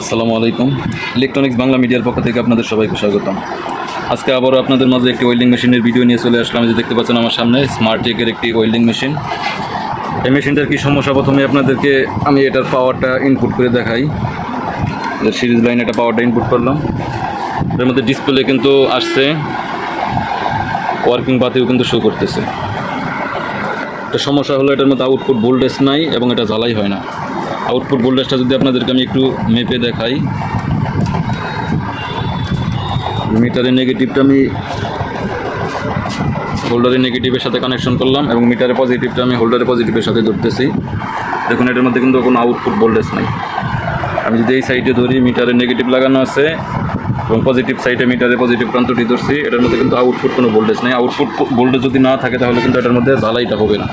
আসসালামু আলাইকুম। ইলেকট্রনিক্স বাংলা মিডিয়ার পক্ষ থেকে আপনাদের সবাইকে স্বাগতম। আজকে আবারও আপনাদের মাঝে একটি ওয়েল্ডিং মেশিনের ভিডিও নিয়ে চলে আসলাম। যে দেখতে পাচ্ছেন আমার সামনে স্মার্ট টেকের একটি ওয়েল্ডিং মেশিন এই মেশিনটার কি সমস্যা? প্রথমে আপনাদেরকে আমি এটার পাওয়ারটা ইনপুট করে দেখাই। সিরিজ লাইন এটা পাওয়ারটা ইনপুট করলাম। এর মধ্যে ডিসপ্লে কিন্তু আসছে। ওয়ার্কিং পাতিও কিন্তু শো করতেছে। একটা সমস্যা হলো এটার মধ্যে আউটপুট ভোল্টেজ নাই এবং এটা জ্বালাই হয় না। আউটপুট ভোল্টেজটা যদি আপনাদেরকে আমি একটু মেপে দেখাই। মিটারের নেগেটিভটা আমি হোল্ডারের নেগেটিভের সাথে কানেকশন করলাম এবং মিটারের পজিটিভটা আমি হোল্ডারের পজিটিভের সাথে ধরতেছি। দেখুন, এটার মধ্যে কিন্তু কোনো আউটপুট ভোল্টেজ নাই। আমি যদি এই সাইডে ধরি, মিটারে নেগেটিভ লাগানো আছে এবং পজিটিভ সাইডে মিটারে পজিটিভ প্রান্তটি ধরছি, এটার মধ্যে কিন্তু আউটপুট কোনো ভোল্টেজ নেই। আউটপুট ভোল্টেজ যদি না থাকে, তাহলে কিন্তু এটার মধ্যে জ্বালাইটা হবে না।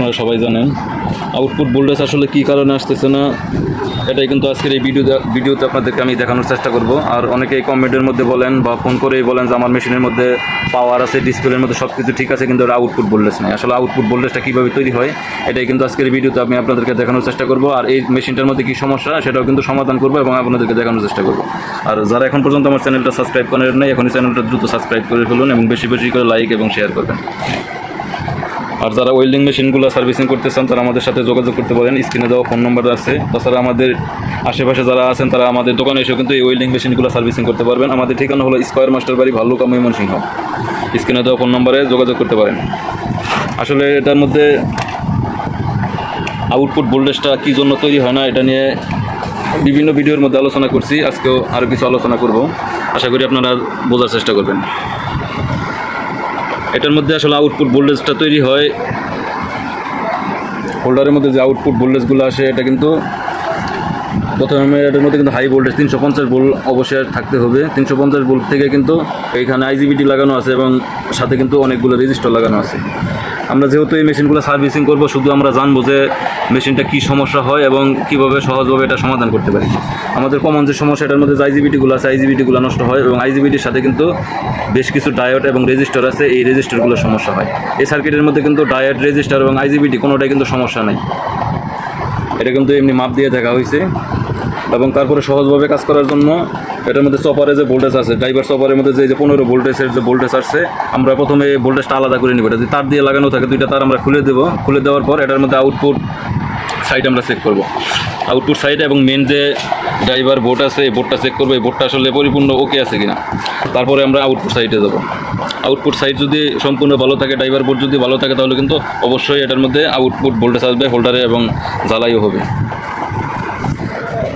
আপনারা সবাই জানেন। আউটপুট ভোল্টেজ আসলে কী কারণে আসতেছে না, এটাই কিন্তু আজকের এই ভিডিও ভিডিওতে আপনাদেরকে আমি দেখানোর চেষ্টা করব। আর অনেকেই কমেন্টের মধ্যে বলেন বা ফোন করেই বলেন যে আমার মেশিনের মধ্যে পাওয়ার আছে ডিসপ্লের মধ্যে সব কিছু ঠিক আছে, কিন্তু ওটা আউটপুট ভোল্টেজ নেই। আসলে আউটপুট ভোল্টেজটা কীভাবে তৈরি হয়, এটাই কিন্তু আজকের এই ভিডিওতে আমি আপনাদেরকে দেখানোর চেষ্টা করব। আর এই মেশিনটার মধ্যে কী সমস্যা, সেটাও কিন্তু সমাধান করব এবং আপনাদেরকে দেখানোর চেষ্টা করব। আর যারা এখন পর্যন্ত আমার চ্যানেলটা সাবস্ক্রাইব করেন নাই, এখনই চ্যানেলটা দ্রুত সাবস্ক্রাইব করে ফেলুন এবং বেশি বেশি করে লাইক এবং শেয়ার করবেন। আর যারা ওয়েল্ডিং মেশিনগুলো সার্ভিসিং করতে চান, তারা আমাদের সাথে যোগাযোগ করতে পারেন। স্ক্রিনে দেওয়া ফোন নাম্বার আছে। তাছাড়া আমাদের আশেপাশে যারা আছেন, তারা আমাদের দোকানে এসেও কিন্তু এই ওয়েল্ডিং মেশিনগুলো সার্ভিসিং করতে পারবেন। আমাদের ঠিকানা হলো স্কোয়ার মাস্টার বাড়ি ভাল্লুকা, ময়মনসিংহ। স্ক্রিনে দেওয়া ফোন নাম্বারে যোগাযোগ করতে পারেন। আসলে এটার মধ্যে আউটপুট ভোল্টেজটা কী জন্য তৈরি হয় না, এটা নিয়ে বিভিন্ন ভিডিওর মধ্যে আলোচনা করছি। আজকেও আরও কিছু আলোচনা করব। আশা করি আপনারা বোঝার চেষ্টা করবেন। এটার মধ্যে আসলে আউটপুট ভোল্টেজটা তৈরি হয়। হোল্ডারের মধ্যে যে আউটপুট ভোল্টেজগুলো আসে, এটা কিন্তু প্রথমে এটার মধ্যে কিন্তু হাই ভোল্টেজ তিনশো পঞ্চাশ ভোল্ট অবশ্যই থাকতে হবে। তিনশো পঞ্চাশ ভোল্ট থেকে কিন্তু এইখানে আইজিবিটি লাগানো আছে এবং সাথে কিন্তু অনেকগুলো রেজিস্টার লাগানো আছে। আমরা যেহেতু এই মেশিনগুলো সার্ভিসিং করব, শুধু আমরা জানব যে মেশিনটা কী সমস্যা হয় এবং কীভাবে সহজভাবে এটা সমাধান করতে পারি। আমাদের কমন যে সমস্যা, এটার মধ্যে যে আইজিবিটিগুলো আছে আইজিবিটিগুলো নষ্ট হয় এবং আইজিবিটির সাথে কিন্তু বেশ কিছু ডায়োড এবং রেজিস্টার আছে, এই রেজিস্টারগুলো সমস্যা হয়। এই সার্কিটের মধ্যে কিন্তু ডায়োড, রেজিস্টার এবং আইজিবিটি কোনোটাই কিন্তু সমস্যা নাই। এটা কিন্তু এমনি মাপ দিয়ে দেখা হয়েছে। এবং তারপরে সহজভাবে কাজ করার জন্য এটার মধ্যে চপারে যে ভোল্টেজ আছে ড্রাইভার চপারের মধ্যে যে যে পনেরো ভোল্টেজের যে ভোল্টেজ আসছে, আমরা প্রথমে ভোল্টেজটা আলাদা করে নিব। এটা যদি তার দিয়ে লাগানো থাকে, দুইটা তার আমরা খুলে দেবো। খুলে দেওয়ার পর এটার মধ্যে আউটপুট সাইড আমরা চেক করব। আউটপুট সাইড এবং মেন যে ড্রাইভার বোর্ড আছে, এই বোর্ডটা চেক করব। এই বোর্ডটা আসলে পরিপূর্ণ ওকে আছে কিনা। তারপরে আমরা আউটপুট সাইডে দেবো আউটপুট সাইড যদি সম্পূর্ণ ভালো থাকে ড্রাইভার বোর্ড যদি ভালো থাকে, তাহলে কিন্তু অবশ্যই এটার মধ্যে আউটপুট ভোল্টেজ আসবে হোল্ডারে এবং জ্বালাইও হবে।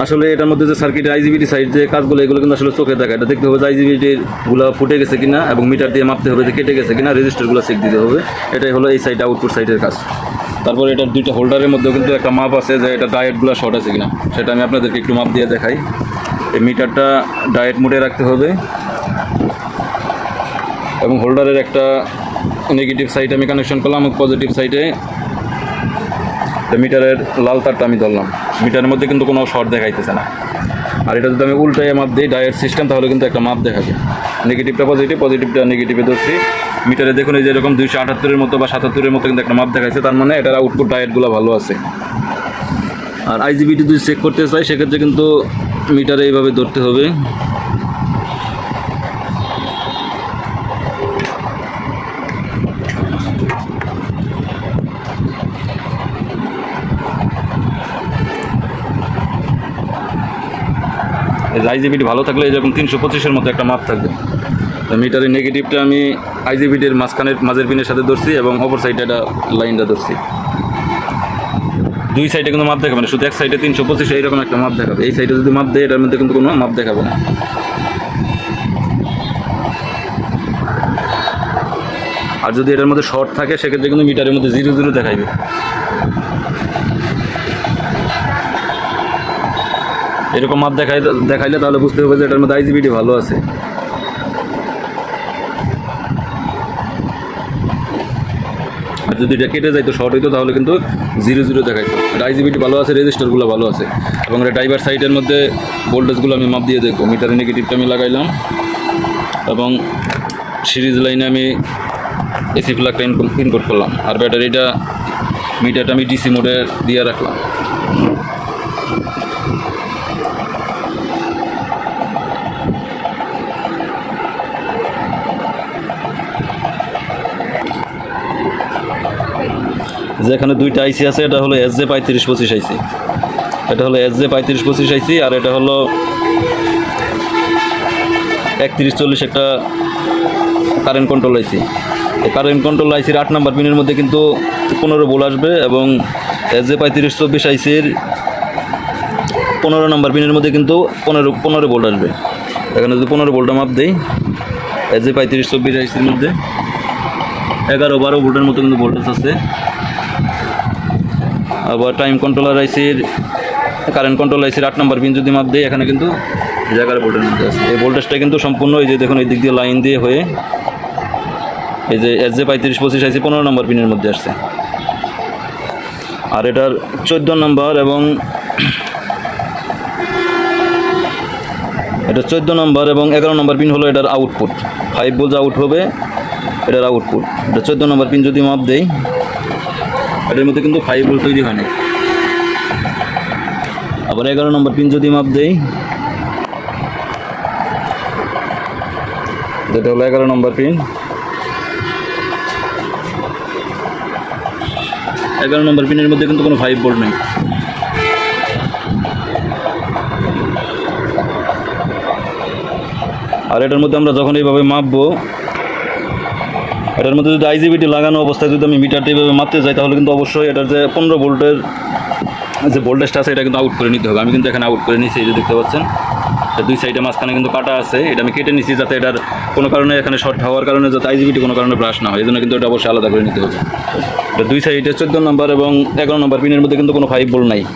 আসলে এটার মধ্যে যে সার্কিট আইজিবিটি সাইড যে কাজগুলো, এগুলো কিন্তু আসলে চোখে দেখা। এটা দেখতে হবে যে আইজিবিটিরগুলো ফুটে গেছে কিনা এবং মিটার দিয়ে মাপতে হবে যে কেটে গেছে কিনা রেজিস্টারগুলো চেক দিতে হবে। এটাই হলো এই সাইড আউটপুট সাইডের কাজ। তারপর এটার দুইটা হোল্ডারের মধ্যেও কিন্তু একটা মাপ আছে যে এটা ডায়েটগুলো শর্ট আছে কিনা। সেটা আমি আপনাদেরকে একটু মাপ দিয়ে দেখাই। এই মিটারটা ডায়েট মোডে রাখতে হবে। এবং হোল্ডারের একটা নেগেটিভ সাইড আমি কানেকশন করলাম পজিটিভ সাইডে মিটারের লাল তারটা আমি ধরলাম। মিটারের মধ্যে কিন্তু কোনো শর্ট দেখাইতেছে না। আর এটা যদি আমি উল্টাই মাপ দিই ডায়ের সিস্টেম, তাহলে কিন্তু একটা মাপ দেখা যায় নেগেটিভটা পজিটিভ পজিটিভটা নেগেটিভে ধরছি। মিটারে দেখুন, এই যে এরকম দুইশো আটাত্তরের মতো বা সাতাত্তরের মতো কিন্তু একটা মাপ দেখাইছে। তার মানে এটার আউটপুট ডায়েটগুলো ভালো আছে। আর আইজিবিটি যদি চেক করতে চাই, সেক্ষেত্রে কিন্তু মিটারে এইভাবে ধরতে হবে। আইজিবিটি ভালো থাকলে এরকম তিনশো পঁচিশের মতো একটা মাপ থাকবে। তো মিটারের নেগেটিভটা আমি আইজিবিটির মাঝখানের মাঝের পিনের সাথে ধরছি এবং অপর সাইডে একটা লাইনটা ধরছি। দুই সাইডে কিন্তু মাপ দেখাবে না, শুধু এক সাইডে তিনশো পঁচিশ এইরকম একটা মাপ দেখাবে। এই সাইডে যদি মাপ দেয়, এটার মধ্যে কিন্তু কোনো মাপ দেখাবে না। আর যদি এটার মধ্যে শর্ট থাকে, সেক্ষেত্রে কিন্তু মিটারের মধ্যে জিরো জিরো দেখাইবে। এরকম মাপ দেখাই দেখাইলে তাহলে বুঝতে হবে যে এটার মধ্যে আইজিবিটি ভালো আছে। আর যদি এটা কেটে যাইতো শর্ট হইতো, তাহলে কিন্তু জিরো জিরো দেখাইতো। এটা আইজিবিটি ভালো আছে, রেজিস্টারগুলো ভালো আছে। এবং এটা ড্রাইভার সাইডের মধ্যে ভোল্টেজগুলো আমি মাপ দিয়ে দেখব। মিটারের নেগেটিভটা আমি লাগাইলাম। এবং সিরিজ লাইনে আমি এসি ফ্ল্যাগটা ইনপুট করলাম। আর ব্যাটারিটা মিটারটা আমি ডিসি মোডে দিয়ে রাখলাম। যে এখানে দুইটা আইসি আছে, এটা হলো এস জে পঁয়ত্রিশ পঁচিশ আইসি। এটা হলো এস জে পঁয়ত্রিশ পঁচিশ আইসি, আর এটা হলো একত্রিশ চল্লিশ একটা কারেন্ট কন্ট্রোল আইসি। এই কারেন্ট কন্ট্রোল আইসির আট নাম্বার পিনের মধ্যে কিন্তু পনেরো বোল আসবে এবং এস জে পঁয়ত্রিশ চব্বিশ আইসির পনেরো নাম্বার পিনের মধ্যে কিন্তু পনেরো পনেরো বোল্ট আসবে। এখানে যদি পনেরো বোল্টটা মাপ দেই এস জে পঁয়ত্রিশ চব্বিশ আইসির মধ্যে এগারো বারো ভোল্টের মতো কিন্তু ভোল্টেজ আছে। আবার টাইম কন্ট্রোলার আইসির কারেন্ট কন্ট্রোল আইসির আট নম্বর পিন যদি মাপ দেয়, এখানে কিন্তু জায়গার ভোল্টের মধ্যে আছে। এই ভোল্টেজটা কিন্তু সম্পূর্ণ এই যে দেখুন এই দিক দিয়ে লাইন দিয়ে হয়ে এই যে এস জে পঁয়ত্রিশ, পঁচিশ আইসি পনেরো নম্বর পিনের মধ্যে আসছে। আর এটার চোদ্দ নম্বর এবং এটা চোদ্দ নম্বর এবং এগারো নম্বর পিন হলো এটার আউটপুট ফাইভ বোলস আউট হবে, এটার আউটপুট এটা চোদ্দ নম্বর পিন যদি মাপ দেই এটার মধ্যে কিন্তু ফাইভ বোল তৈরি হয় না আবার এগারো নম্বর পিন যদি মাপ দেই। যেটা হলো এগারো নম্বর পিন। এগারো নম্বর পিনের মধ্যে কিন্তু কোনো ফাইভ বোল্ট নেই। আর এটার মধ্যে আমরা যখন এইভাবে মাপবো এটার মধ্যে যদি আইজিবিটি লাগানো অবস্থায় যদি আমি মিটারটা এইভাবে মাপতে যাই, তাহলে কিন্তু অবশ্যই এটার যে পনেরো ভোল্টের যে ভোল্টেজটা আছে, এটা কিন্তু আউট করে নিতে হবে। আমি কিন্তু এখানে আউট করে নিচ্ছি এই যে দেখতে পাচ্ছেন। দুই সাইডে মাঝখানে কিন্তু কাটা আছে। এটা আমি কেটে নিচ্ছি যাতে এটার কোনো কারণে এখানে শর্ট হওয়ার কারণে যাতে আইজিবিটি কোনো কারণে ব্রাশ না হয়। এই জন্য কিন্তু এটা অবশ্যই আলাদা করে নিতে হবে। এটা দুই সাইডে চোদ্দ নম্বর এবং এগারো নম্বর পিনের মধ্যে কিন্তু কোনো ফাইভ বোল্ট নাই এই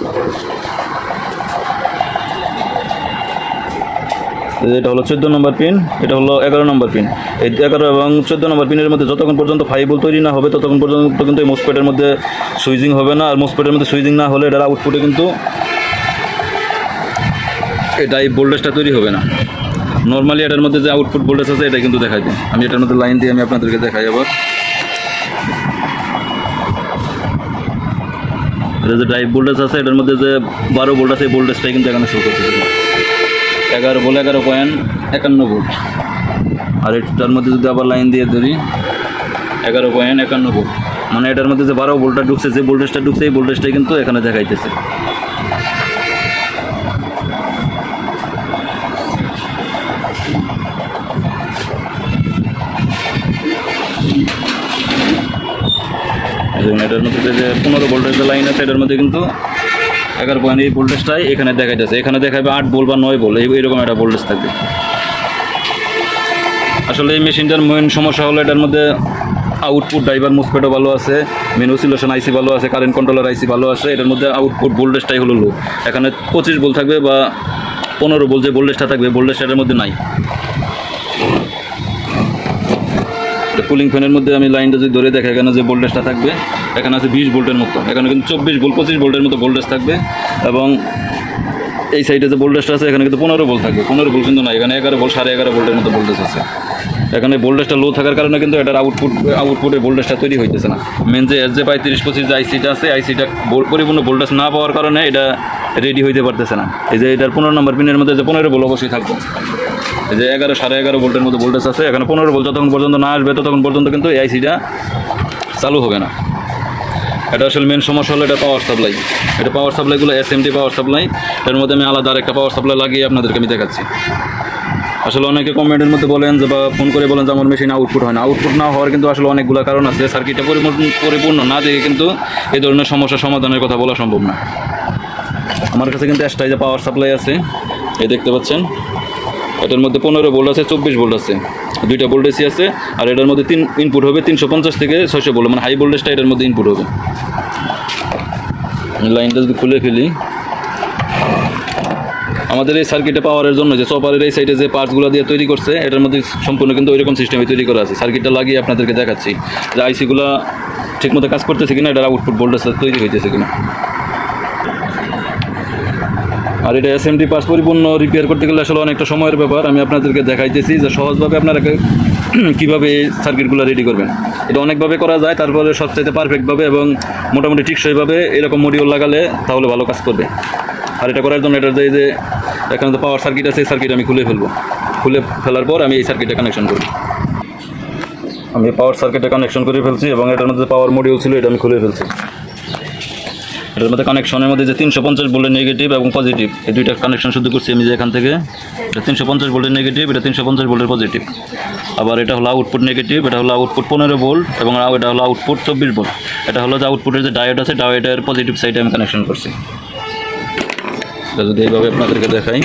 যে এটা হলো চোদ্দ নম্বর পিন এটা হলো এগারো নম্বর পিন এই এগারো এবং চোদ্দ নম্বর পিনের মধ্যে যতক্ষণ পর্যন্ত ফাইবল তৈরি না হবে, ততক্ষণ পর্যন্ত কিন্তু এই মোসপেটের মধ্যে সুইজিং হবে না। আর মোসপেটের মধ্যে সুইজিং না হলে এটার আউটপুটে কিন্তু এটা এই ভোল্টেজটা তৈরি হবে না। নর্মালি এটার মধ্যে যে আউটপুট ভোল্টেজ আছে, এটা কিন্তু দেখাই দিই। আমি এটার মধ্যে লাইন দিয়ে আমি আপনাদেরকে দেখাই আবার। এটা যে ড্রাইভ ভোল্টেজ আছে, এটার মধ্যে যে বারো ভোল্ট আছে, এই ভোল্টেজটাই কিন্তু এখানে শুরু করছে। এগারো, বলে এগারো পয়েন্ট একান্ন ভোল্ট আর এটার মধ্যে যদি আবার লাইন দিয়ে ধরি, এগারো পয়েন্ট একান্ন ভোল্ট মানে এটার মধ্যে যে বারো ভোল্টটা ঢুকছে, যে ভোল্টেজটা ঢুকছে, এই ভোল্টেজটাই কিন্তু এখানে দেখাইতেছে। এটার মধ্যে যে পনেরো ভোল্টেজের লাইন আছে, এটার মধ্যে কিন্তু এগারো পয়েন্ট এই ভোল্টেজটাই এখানে দেখা যাচ্ছে এখানে দেখাবে আট বোল বা নয় বোল এই- এইরকম একটা ভোল্টেজ থাকবে। আসলে এই মেশিনটার মেন সমস্যা হলো এটার মধ্যে আউটপুট ড্রাইভার মুসপেটও ভালো আছে মেন অসিলেশন আইসি ভালো আছে কারেন্ট কন্ট্রোলার আইসি ভালো আছে, এটার মধ্যে আউটপুট ভোল্টেজটাই হলো লো এখানে পঁচিশ বোল থাকবে বা পনেরো বোল যে ভোল্টেজটা থাকবে ভোল্টেজটা এটার মধ্যে নাই। কুলিং ফ্যানের মধ্যে আমি লাইনটা যদি ধরে দেখি, এখানে যে ভোল্টেজটা থাকবে, এখানে আছে বিশ ভোল্টের মতো। এখানে কিন্তু চব্বিশ ভোল্ট পঁচিশ ভোল্টের মতো ভোল্টেজ থাকবে এবং এই সাইডে যে ভোল্টেজটা আছে, এখানে কিন্তু পনেরো ভোল্ট থাকবে। পনেরো ভোল্ট কিন্তু না এখানে এগারো ভোল্ট সাড়ে এগারো ভোল্টের মতো ভোল্টেজ আছে। এখানে ভোল্টেজটা লো থাকার কারণে কিন্তু এটার আউটপুট আউটপুটের ভোল্টেজটা তৈরি হইতেছে না। মেন যে এস জে পঁয়ত্রিশ, পঁচিশ যে আইসিটা আছে আইসিটা পরিপূর্ণ ভোল্টেজ না পাওয়ার কারণে এটা রেডি হইতে পারতেছে না। এই যে এটার পনেরো নম্বর পিনের মধ্যে যে পনেরো ভোল্ট অবশ্যই থাকবে। যে এগারো, সাড়ে এগারো ভোল্টের মতো ভোল্টেজ আছে, এখানে পনেরো ভোল্ট যতক্ষণ পর্যন্ত না আসবে, ততক্ষণ পর্যন্ত কিন্তু এই আইসিটা চালু হবে না। এটা আসলে মেন সমস্যা হলো এটা পাওয়ার সাপ্লাই এটা পাওয়ার সাপ্লাইগুলো এস এম পাওয়ার সাপ্লাই এর মধ্যে আমি আলাদা আরেকটা পাওয়ার সাপ্লাই লাগিয়ে আপনাদেরকে আমি দেখাচ্ছি। আসলে অনেকে কমেন্টের মধ্যে বলেন যে বা ফোন করে বলেন যে আমার মেশিন আউটপুট হয় না। আউটপুট না হওয়ার কিন্তু আসলে অনেকগুলো কারণ আছে। সার্কিটটা পরিপূর্ণ না দেখে কিন্তু এই ধরনের সমস্যা সমাধানের কথা বলা সম্ভব না। আমার কাছে কিন্তু এক্সট্রা যে পাওয়ার সাপ্লাই আছে, এই দেখতে পাচ্ছেন। এটার মধ্যে পনেরো ভোল্ট আছে, চব্বিশ ভোল্ট আছে। দুইটা ভোল্টেজই আছে, আর এটার মধ্যে তিন ইনপুট হবে তিনশো পঞ্চাশ থেকে ছয়শো ভোল্ট মানে হাই ভোল্টেজটা এটার মধ্যে ইনপুট হবে। লাইনটা যদি খুলে ফেলি। আমাদের এই সার্কিটে পাওয়ারের জন্য যে চপারের এই সাইডে যে পার্টসগুলো দিয়ে তৈরি করছে, এটার মধ্যে সম্পূর্ণ কিন্তু ওইরকম সিস্টেমে তৈরি করা আছে। সার্কিটটা লাগিয়ে আপনাদেরকে দেখাচ্ছি যে আইসিগুলো ঠিকমতো কাজ করতেছে কিনা, এটার আউটপুট ভোল্টেজ তৈরি হইতেছে কিনা। আর এটা এস এমটি পাস পরিপূর্ণ রিপেয়ার করতে গেলে আসলে অনেকটা সময়ের ব্যাপার। আমি আপনাদেরকে দেখাইতেছি যে সহজভাবে আপনারা কীভাবে এই সার্কিটগুলো রেডি করবেন। এটা অনেকভাবে করা যায়, তারপরে সবচাইতে পারফেক্টভাবে এবং মোটামুটি টিকসইভাবে এরকম মডিউল লাগালে তাহলে ভালো কাজ করবে। আর এটা করার জন্য এটার যে যে এখানে তো পাওয়ার সার্কিট আছে, এই সার্কিট আমি খুলে ফেলব। খুলে ফেলার পর আমি এই সার্কিটে কানেকশন করব আমি পাওয়ার সার্কিটে কানেকশন করে ফেলছি এবং এটার মধ্যে পাওয়ার মডিউল ছিল, এটা আমি খুলে ফেলছি। এটার মধ্যে কানেকশনের মধ্যে যে তিনশো পঞ্চাশ ভোল্টের নেগেটিভ এবং পজিটিভ এই দুইটা কানেকশন শুধু করছি আমি যে এখান থেকে। এটা তিনশো পঞ্চাশ ভোল্টের নেগেটিভ এটা তিনশো পঞ্চাশ ভোল্টের পজিটিভ আবার এটা হলো আউটপুট নেগেটিভ এটা হলো আউটপুট পনেরো ভোল্ট এবং এটা হলো আউটপুট চব্বিশ ভোল্ট। এটা হলো যে আউটপুটের যে ডায়োড আছে ডায়োডের পজিটিভ সাইডে আমি কানেকশন করছি। যদি এইভাবে আপনাদেরকে দেখাই।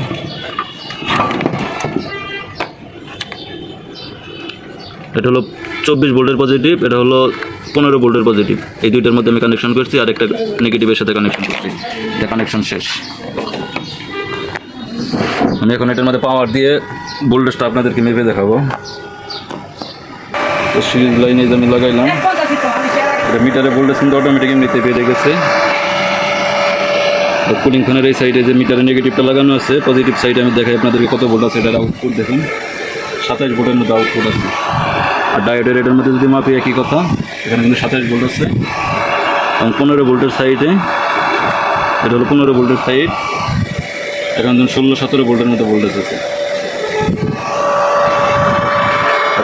এটা হলো চব্বিশ ভোল্টের পজিটিভ এটা হলো পনেরো ভোল্টের পজিটিভ এই দুইটার মধ্যে আমি কানেকশন করছি আর একটা নেগেটিভের সাথে কানেকশন করছি। এটা কানেকশন শেষ। আমি এখন এটার মধ্যে পাওয়ার দিয়ে ভোল্টেজটা আপনাদেরকে মেপে দেখাবো। তো সিরিজ লাইনে যে আমি লাগাইলাম এটা মিটারে ভোল্টেজ কিন্তু অটোমেটিক এমনিতে বেড়ে গেছে। কুলিং ফ্যানের এই সাইডে যে মিটারে নেগেটিভটা লাগানো আছে পজিটিভ সাইডে আমি দেখাই আপনাদেরকে কত ভোল্ট আছে এটার আউটপুট দেখুন। সাতাইশ ভোল্টের মধ্যে আউটপুট আছে। আর ডায়োডের রেটের মধ্যে যদি মাপি একই কথা, এখানে কিন্তু সাতাইশ ভোল্ট আছে। এবং পনেরো ভোল্টের সাইডে এটা হলো পনেরো ভোল্টের সাইড এখানে ধরুন ষোলো সতেরো ভোল্টের মতো ভোল্টেজ আছে।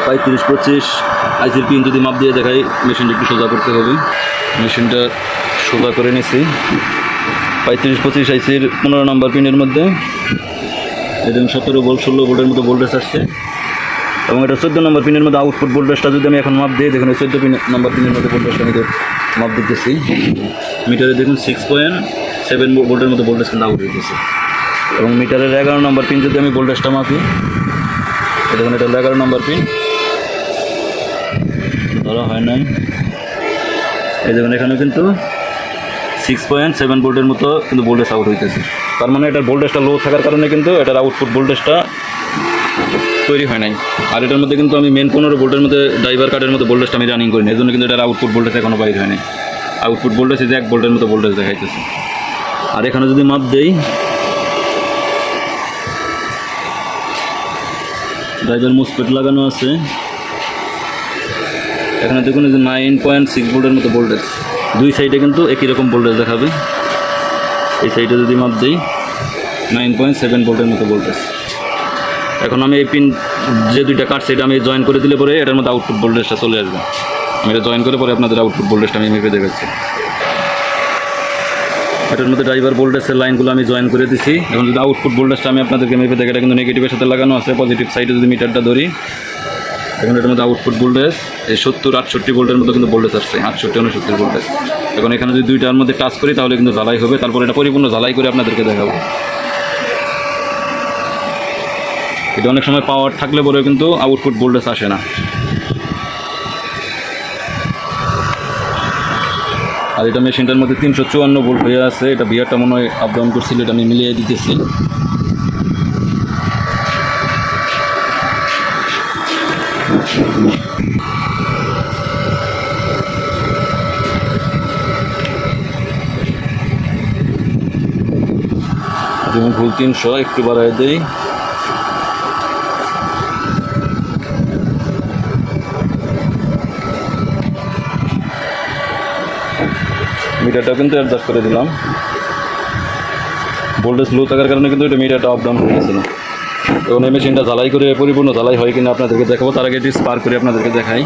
পঁয়ত্রিশ, পঁচিশ, আইসির পিন যদি মাপ দিয়ে দেখাই মেশিনটা একটু সোজা করতে হবে। মেশিনটা সোজা করে নিছি। পঁয়ত্রিশ, পঁচিশ আইসির পনেরো নম্বর পিনের মধ্যে এরকম সতেরো ভোল্ট ষোলো ভোল্টের মতো ভোল্টেজ আসছে। এবং এটা চোদ্দ নম্বর পিনের মধ্যে আউটপুট ভোল্টেজটা যদি আমি এখন মাপ দিই দেখুন চোদ্দ পিন নম্বর পিনের মধ্যে ভোল্টেজটা আমি মাপ দিতেছি মিটারে দেখুন সিক্স পয়েন্ট সেভেন ভোল্টের মতো ভোল্টেজ কিন্তু আউট হইতেছে এবং মিটারের এগারো নম্বর পিন যদি আমি ভোল্টেজটা মাপি দেখুন এটা এগারো নম্বর পিন ধরা হয় নাই। এই দেখুন এখানে কিন্তু সিক্স পয়েন্ট সেভেন ভোল্টের মতো কিন্তু ভোল্টেজ আউট হইতেছে। তার মানে এটার ভোল্টেজটা লো থাকার কারণে কিন্তু এটার আউটপুট ভোল্টেজটা তৈরি হয় নাই। আর এটার মধ্যে কিন্তু আমি মেন পনেরো ভোল্টের মধ্যে ড্রাইভার কার্ডের মতো ভোল্টেজটা আমি রানিং করি না এই জন্য কিন্তু এটার আউটপুট ভোল্টেজ এখনও বাইর হয় নাই। আউটপুট ভোল্টেজ যে এক ভোল্টের মতো ভোল্টেজ দেখাইতেছে। আর এখানে যদি মাপ দেই ড্রাইভার মুসপেট লাগানো আছে। এখানে দেখুন যে নাইন পয়েন্ট সিক্স ভোল্টের মতো ভোল্টেজ দুই সাইডে কিন্তু একই রকম ভোল্টেজ দেখাবে। এই সাইডে যদি মাপ দিই নাইন পয়েন্ট সেভেন ভোল্টের মতো ভোল্টেজ এখন আমি এই পিন যে দুইটা কাটছে এটা আমি জয়েন করে দিলে পরে এটার মধ্যে আউটপুট ভোল্টেজটা চলে আসবে। আমি এটা জয়েন করে পরে আপনাদের আউটপুট ভোল্টেজটা আমি মেপে দেখাচ্ছি। এটার মধ্যে ড্রাইভার ভোল্টেজের লাইনগুলো আমি জয়েন করে দিছি। এখন যদি আউটপুট ভোল্টেজটা আমি আপনাদেরকে মেপে দেখি এটা কিন্তু নেগেটিভের সাথে লাগানো আছে পজিটিভ সাইডে যদি মিটারটা ধরি, এখন এটার মধ্যে আউটপুট ভোল্টেজ এই সত্তর, আটষট্টি ভোল্টের মতো কিন্তু ভোল্টেজ আসছে, আটষট্টি, উনসত্তর ভোল্টেজ এখন এখানে যদি দুইটার মধ্যে টাচ করি তাহলে কিন্তু জ্বালাই হবে। তারপর এটা পরিপূর্ণ জ্বালাই করে আপনাদেরকে দেখাবো। এটা অনেক সময় পাওয়ার থাকলে পরেও কিন্তু আউটপুট ভোল্টেজ আসে না। আর এটা মেশিনটার মধ্যে তিনশো চুয়ান্ন ভোল্ট হয়ে আছে। এটা বিয়ারটা মনে হয় আপ ডাউন করছিল, এটা আমি মিলিয়ে দিতেছি। ভুল তিনশো, একটু বাড়াই দেই। মিটারটা কিন্তু অ্যাডজাস্ট করে দিলাম। ভোল্টেজ লো থাকার কারণে কিন্তু এটা মিটারটা অফ ডাউন হয়ে গেছিল এবং এই মেশিনটা জ্বালাই করে পরিপূর্ণ জ্বালাই হয় কিনা আপনাদেরকে দেখাবো। তার আগে এটি স্পার্ক করে আপনাদেরকে দেখাই।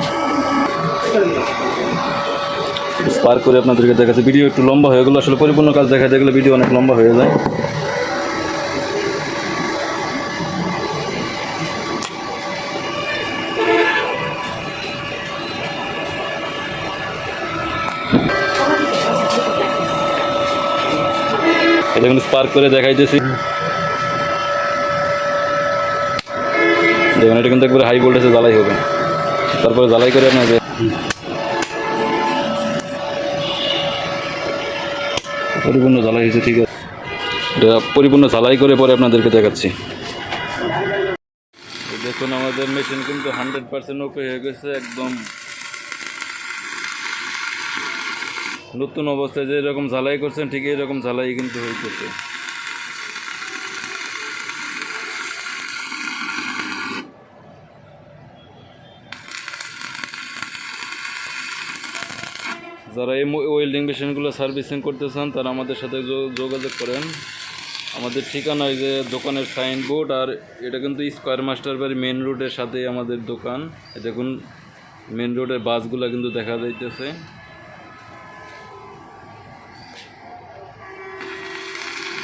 স্পার্ক করে আপনাদেরকে দেখাচ্ছি। ভিডিও একটু লম্বা হয়ে গেলো। আসলে পরিপূর্ণ কাজ দেখা দেখলে ভিডিও অনেক লম্বা হয়ে যায়। কিন্তু স্পার্ক করে দেখাইতেছি। দেখুন, এটা কিন্তু একবারে হাই ভোল্টেজে জ্বালাই হবে। তারপরে জ্বালাই করে আপনাকে পরিপূর্ণ জ্বালাই হয়েছে, ঠিক আছে। এটা পরিপূর্ণ জ্বালাই করে পরে আপনাদেরকে দেখাচ্ছি। দেখুন, আমাদের মেশিন কিন্তু হান্ড্রেড পার্সেন্ট ওকে হয়ে গেছে, একদম নতুন অবস্থায় যে এরকম ঝালাই করছেন, ঠিক এরকম ঝালাই কিন্তু হইতেছে। যারা এই ওয়েল্ডিং মেশিনগুলো সার্ভিসিং করতে চান, তারা আমাদের সাথে যোগাযোগ করেন। আমাদের ঠিকানা এই যে দোকানের সাইনবোর্ড, আর এটা কিন্তু স্কোয়ার মাস্টার বাড়ি মেন রোডের সাথেই আমাদের দোকান। দেখুন মেন রোডের বাসগুলো কিন্তু দেখা যাইতেছে।